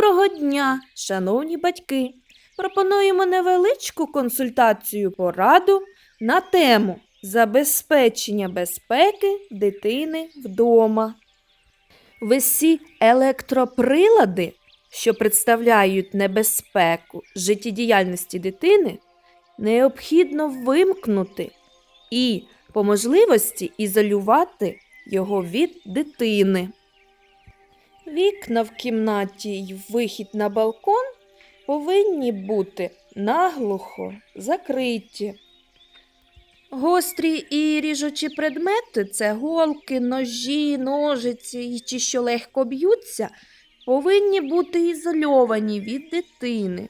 Доброго дня, шановні батьки! Пропонуємо невеличку консультацію пораду на тему забезпечення безпеки дитини вдома. Весі електроприлади, що представляють небезпеку життєдіяльності дитини, необхідно вимкнути і, по можливості, ізолювати його від дитини. Вікна в кімнаті й вихід на балкон повинні бути наглухо закриті. Гострі і ріжучі предмети це голки, ножі, ножиці і ті, що легко б'ються, повинні бути ізольовані від дитини.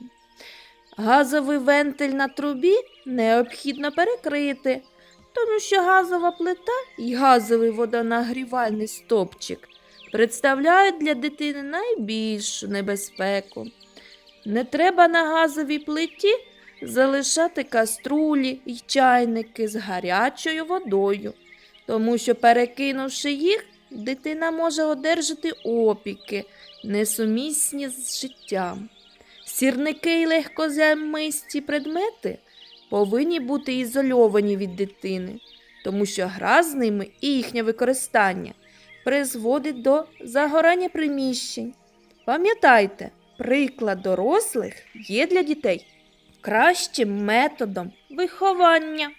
Газовий вентиль на трубі необхідно перекрити, тому що газова плита і газовий водонагрівальний стопчик представляють для дитини найбільшу небезпеку. Не треба на газовій плиті залишати каструлі й чайники з гарячою водою, тому що, перекинувши їх, дитина може одержати опіки, несумісні з життям. Сірники й легкоземисті предмети повинні бути ізольовані від дитини, тому що гра з ними і їхнє використання призводить до загорання приміщень. Пам'ятайте, приклад дорослих є для дітей кращим методом виховання.